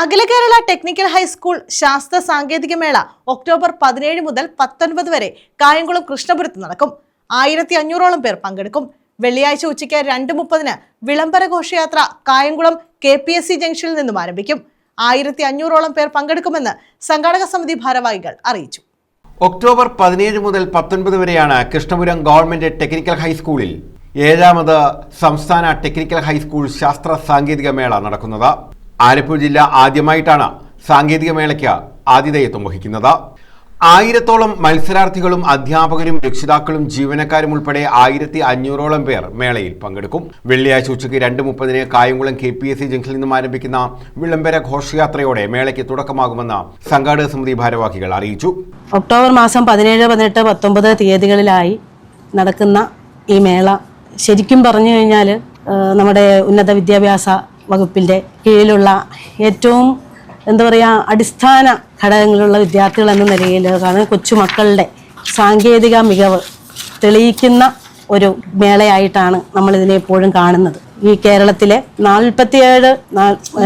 അഖില Kerala technical high school ശാസ്ത്ര സാങ്കേതിക മേള ഒക്ടോബർ പതിനേഴ് മുതൽ പത്തൊൻപത് വരെ കായംകുളം കൃഷ്ണപുരത്ത് നടക്കും. ആയിരത്തി അഞ്ഞൂറോളം പേർ പങ്കെടുക്കും. വെള്ളിയാഴ്ച ഉച്ചയ്ക്ക് രണ്ട് മുപ്പതിന് വിളംബര ഘോഷയാത്ര Kayamkulam K P S C ജംഗ്ഷനിൽ നിന്നും ആരംഭിക്കും. ആയിരത്തി അഞ്ഞൂറോളം പേർ പങ്കെടുക്കുമെന്ന് സംഘാടക സമിതി ഭാരവാഹികൾ അറിയിച്ചു. ഒക്ടോബർ പതിനേഴ് മുതൽ പത്തൊൻപത് വരെയാണ് കൃഷ്ണപുരം ഗവൺമെന്റ് ടെക്നിക്കൽ ഹൈസ്കൂളിൽ ഏഴാമത് സംസ്ഥാന ടെക്നിക്കൽ ഹൈസ്കൂൾ ശാസ്ത്ര സാങ്കേതിക മേള നടക്കുന്നത്. ആലപ്പുഴ ജില്ല ആദ്യമായിട്ടാണ് സാങ്കേതിക മേളയ്ക്ക് ആതിഥേയത്വം വഹിക്കുന്നത്. ആയിരത്തോളം മത്സരാർത്ഥികളും അധ്യാപകരും രക്ഷിതാക്കളും ജീവനക്കാരും ഉൾപ്പെടെ ആയിരത്തി അഞ്ഞൂറോളം പേർ മേളയിൽ പങ്കെടുക്കും. വെള്ളിയാഴ്ച ഉച്ചയ്ക്ക് രണ്ട് മുപ്പതിന് Kayamkulam K P S C ജംഗ്ഷനിൽ നിന്നും ആരംഭിക്കുന്ന വിളംബര ഘോഷയാത്രയോടെ മേളയ്ക്ക് തുടക്കമാകുമെന്ന് സംഘാടക സമിതി ഭാരവാഹികൾ അറിയിച്ചു. ഒക്ടോബർ മാസം പതിനേഴ് പതിനെട്ട് പത്തൊമ്പത് തീയതികളിലായി നടക്കുന്ന ഈ മേള ശരിക്കും പറഞ്ഞു കഴിഞ്ഞാൽ നമ്മുടെ ഉന്നത വിദ്യാഭ്യാസ വകുപ്പിന്റെ കീഴിലുള്ള ഏറ്റവും എന്താ പറയുക അടിസ്ഥാന ഘടകങ്ങളുള്ള വിദ്യാർത്ഥികൾ എന്ന നിലയിൽ കാരണം കൊച്ചുമക്കളുടെ സാങ്കേതിക മികവ് തെളിയിക്കുന്ന ഒരു മേളയായിട്ടാണ് നമ്മളിതിനെ എപ്പോഴും കാണുന്നത്. ഈ കേരളത്തിലെ നാൽപ്പത്തിയേഴ്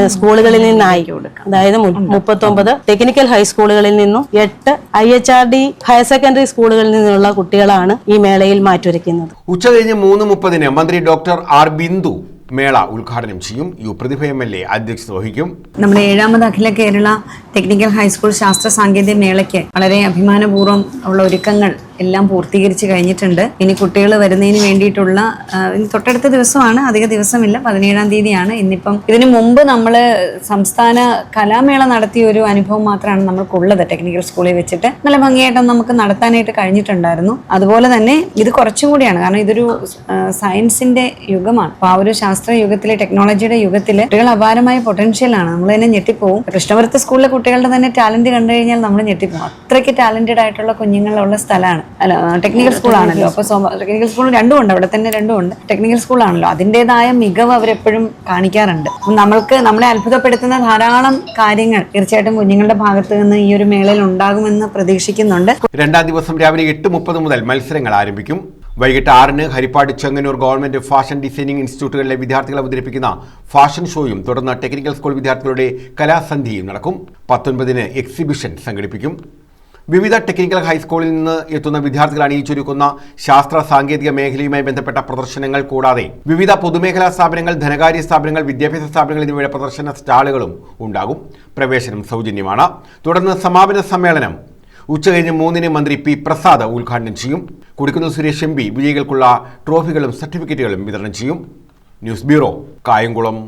സ്കൂളുകളിൽ നിന്നായി. അതായത് മുപ്പത്തൊമ്പത് ടെക്നിക്കൽ ഹൈസ്കൂളുകളിൽ നിന്നും എട്ട് I H R D higher secondary സ്കൂളുകളിൽ നിന്നുള്ള കുട്ടികളാണ് ഈ മേളയിൽ മാറ്റുരയ്ക്കുന്നത് ഉച്ചകഴിഞ്ഞ് മൂന്ന് മുപ്പതിന് മന്ത്രി ഡോക്ടർ ആർ ബിന്ദു മേള ഉദ്ഘാടനം ചെയ്യും. U Prathibha M L A അധ്യക്ഷത വഹിക്കും. നമ്മുടെ ഏഴാമത് അഖില കേരള ടെക്നിക്കൽ ഹൈസ്കൂൾ ശാസ്ത്ര സാങ്കേതിക മേളയ്ക്ക് വളരെ അഭിമാനപൂർവം ഉള്ള ഒരുക്കങ്ങൾ എല്ലാം പൂർത്തീകരിച്ച് കഴിഞ്ഞിട്ടുണ്ട്. ഇനി കുട്ടികൾ വരുന്നതിന് വേണ്ടിയിട്ടുള്ള തൊട്ടടുത്ത ദിവസമാണ് അധിക ദിവസമില്ല. പതിനേഴാം തീയതിയാണ്. ഇന്നിപ്പം ഇതിനു മുമ്പ് നമ്മൾ സംസ്ഥാന കലാമേള നടത്തിയ ഒരു അനുഭവം മാത്രമാണ് നമ്മൾക്കുള്ളത് ടെക്നിക്കൽ സ്കൂളിൽ വെച്ചിട്ട്. നല്ല ഭംഗിയായിട്ട് നമുക്ക് നടത്താനായിട്ട് കഴിഞ്ഞിട്ടുണ്ടായിരുന്നു. അതുപോലെ തന്നെ ഇത് കുറച്ചും കൂടിയാണ്. കാരണം ഇതൊരു സയൻസിന്റെ യുഗമാണ്. അപ്പോൾ ആ ഒരു ശാസ്ത്ര യുഗത്തിലെ ടെക്നോളജിയുടെ യുഗത്തിൽ കുട്ടികൾ അപാരമായ പൊട്ടൻഷ്യലാണ് നമ്മൾ തന്നെ ഞെട്ടിപ്പോവും. കൃഷ്ണപുരത്ത് സ്കൂളിലെ കുട്ടികളുടെ തന്നെ ടാലന്റ് കണ്ടു കഴിഞ്ഞാൽ നമ്മൾ ഞെട്ടിപ്പോവും. അത്രയ്ക്ക് ടാലന്റഡ് ആയിട്ടുള്ള കുഞ്ഞുങ്ങളുള്ള സ്ഥലമാണ്. അല്ല ടെക്നിക്കൽ സ്കൂളാണല്ലോ അപ്പോൾ ടെക്നിക്കൽ സ്കൂൾ രണ്ടും ഉണ്ട്. അവിടെ തന്നെ രണ്ടും ഉണ്ട്. ടെക്നിക്കൽ സ്കൂളാണല്ലോ അതിന്റെതായ മികവ് അവരെപ്പോഴും കാണിക്കാറുണ്ട്. അപ്പം നമ്മൾക്ക് നമ്മളെ അത്ഭുതപ്പെടുത്തുന്ന ധാരാളം കാര്യങ്ങൾ തീർച്ചയായിട്ടും കുഞ്ഞുങ്ങളുടെ ഭാഗത്ത് നിന്ന് ഈ ഒരു മേളയിൽ ഉണ്ടാകുമെന്ന് പ്രതീക്ഷിക്കുന്നുണ്ട്. രണ്ടാം ദിവസം രാവിലെ എട്ട് മുപ്പത് മുതൽ മത്സരങ്ങൾ ആരംഭിക്കും. വൈകിട്ട് ആറിന് Haripad Chengannur government fashion designing ഇൻസ്റ്റിറ്റ്യൂട്ടുകളിലെ വിദ്യാർത്ഥികളെ അവതരിപ്പിക്കുന്ന ഫാഷൻ ഷോയും തുടർന്ന് ടെക്നിക്കൽ സ്കൂൾ വിദ്യാർത്ഥികളുടെ കലാസന്ധിയും നടക്കും. പത്തൊൻപതിന് എക്സിബിഷൻ സംഘടിപ്പിക്കും. വിവിധ ടെക്നിക്കൽ ഹൈസ്കൂളിൽ നിന്ന് എത്തുന്ന വിദ്യാർത്ഥികൾ അണിയിച്ചൊരുക്കുന്ന ശാസ്ത്ര സാങ്കേതിക മേഖലയുമായി ബന്ധപ്പെട്ട പ്രദർശനങ്ങൾ കൂടാതെ വിവിധ പൊതുമേഖലാ സ്ഥാപനങ്ങൾ ധനകാര്യ സ്ഥാപനങ്ങൾ വിദ്യാഭ്യാസ സ്ഥാപനങ്ങൾ എന്നിവയുടെ പ്രദർശന സ്റ്റാളുകളും ഉണ്ടാകും. പ്രവേശനം സൗജന്യമാണ്. തുടർന്ന് സമാപന സമ്മേളനം ഉച്ചകഴിഞ്ഞ് മൂന്നിന് മന്ത്രി പി പ്രസാദ് ഉദ്ഘാടനം ചെയ്യും. കുടിക്കുന്ന സുരേഷ് എം പി വിജയികൾക്കുള്ള ട്രോഫികളും സർട്ടിഫിക്കറ്റുകളും വിതരണം ചെയ്യും. News bureau Kayamkulam.